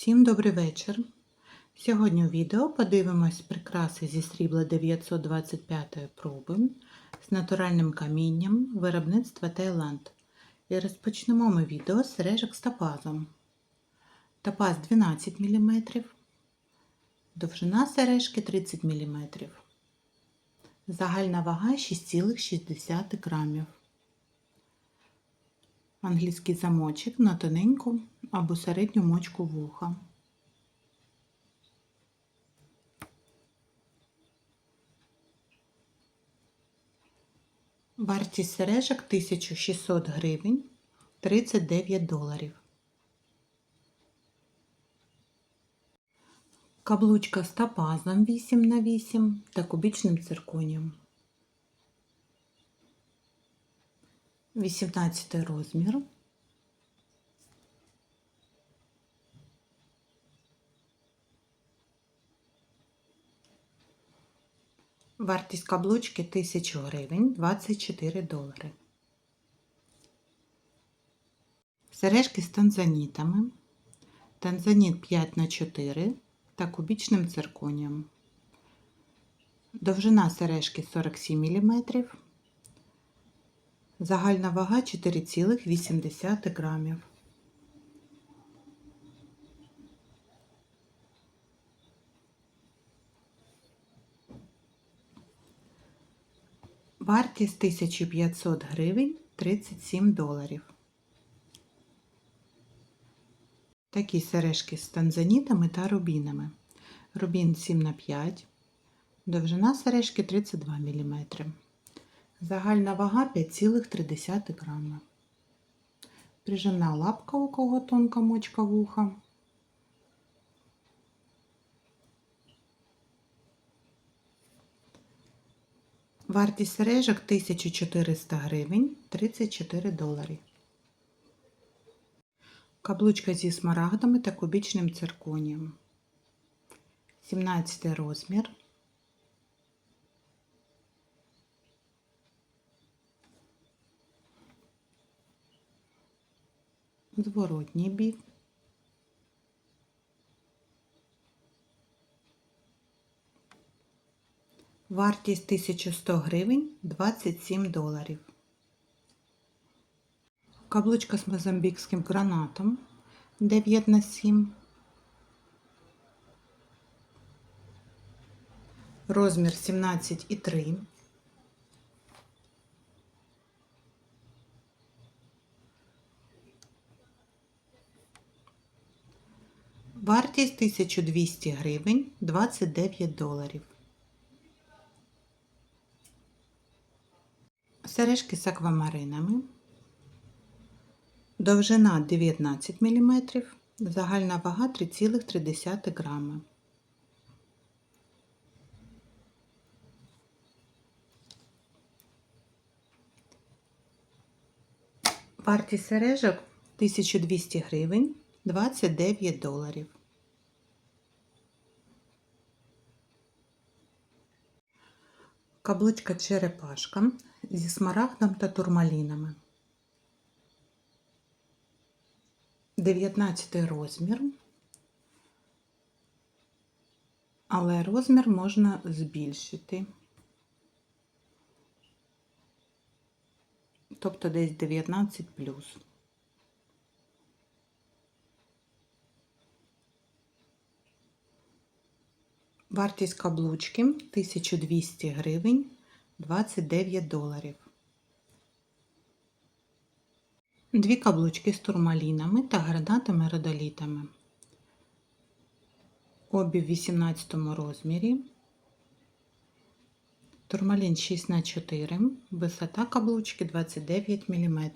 Всім добрий вечір. Сьогодні у відео подивимось прикраси зі срібла 925 проби з натуральним камінням виробництва Таїланд. І розпочнемо ми відео з сережок з топазом. Топаз 12 мм, довжина сережки 30 мм. Загальна вага 6,6 грамів. Англійський замочок на тоненьку або середню мочку вуха. Вартість сережок 1600 гривень 39 доларів. Каблучка з топазом 8 на 8 та кубічним цирконієм. 18 розмір. Вартість каблучки 1000 гривень 24 долари. Сережки з танзанітами. Танзаніт 5 на 4 та кубічним цирконієм. Довжина сережки 47 мм. Загальна вага 4,8 грамів. Вартість 1500 гривень 37 доларів. Такі сережки з танзанітами та рубінами. Рубін 7 на 5 довжина сережки 32 мм. Загальна вага 5,3 грама. Прижимна лапка, у кого тонка мочка вуха. Вартість сережок 1400 гривень 34 долари. Каблучка зі смарагдами та кубічним цирконієм. 17 розмір. Зворотній бік. Вартість 1100 гривень 27 доларів. Каблучка з мозамбікським гранатом 9 на 7. Розмір 17,3. Вартість 1200 гривень 29 доларів. Сережки з аквамаринами. Довжина 19 мм, загальна вага 3,3 грами. Вартість сережок 1200 гривень 29 доларів. Каблучка черепашка зі смарагдом та турмалінами. 19 розмір, але розмір можна збільшити. Тобто десь 19 плюс. Вартість каблучки 1200 гривень 29 доларів. Дві каблучки з турмалінами та гранатами родолітами. Обі в 18 розмірі. Турмалін 6 на 4 висота каблучки 29 мм.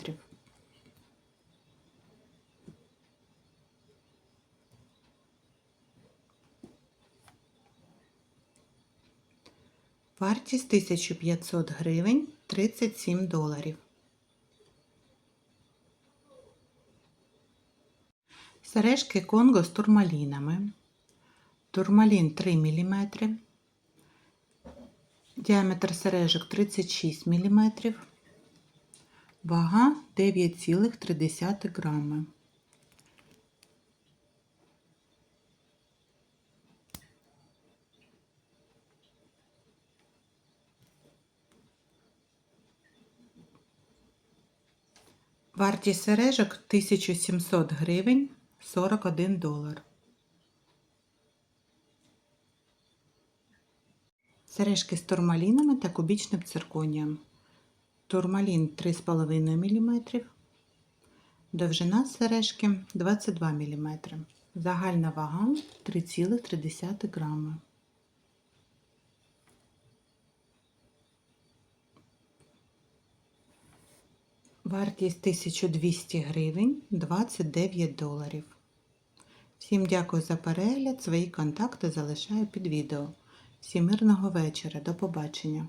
Вартість 1500 гривень 37 доларів. Сережки Конго з турмалінами. Турмалін 3 мм. Діаметр сережок 36 мм. Вага 9,3 грами. Вартість сережок 1700 гривень 41 долар. Сережки з турмалінами та кубічним цирконієм. Турмалін 3,5 мм. Довжина сережки 22 мм. Загальна вага 3,3 грами. Вартість 1200 гривень 29 доларів. Всім дякую за перегляд. Свої контакти залишаю під відео. Всім мирного вечора. До побачення.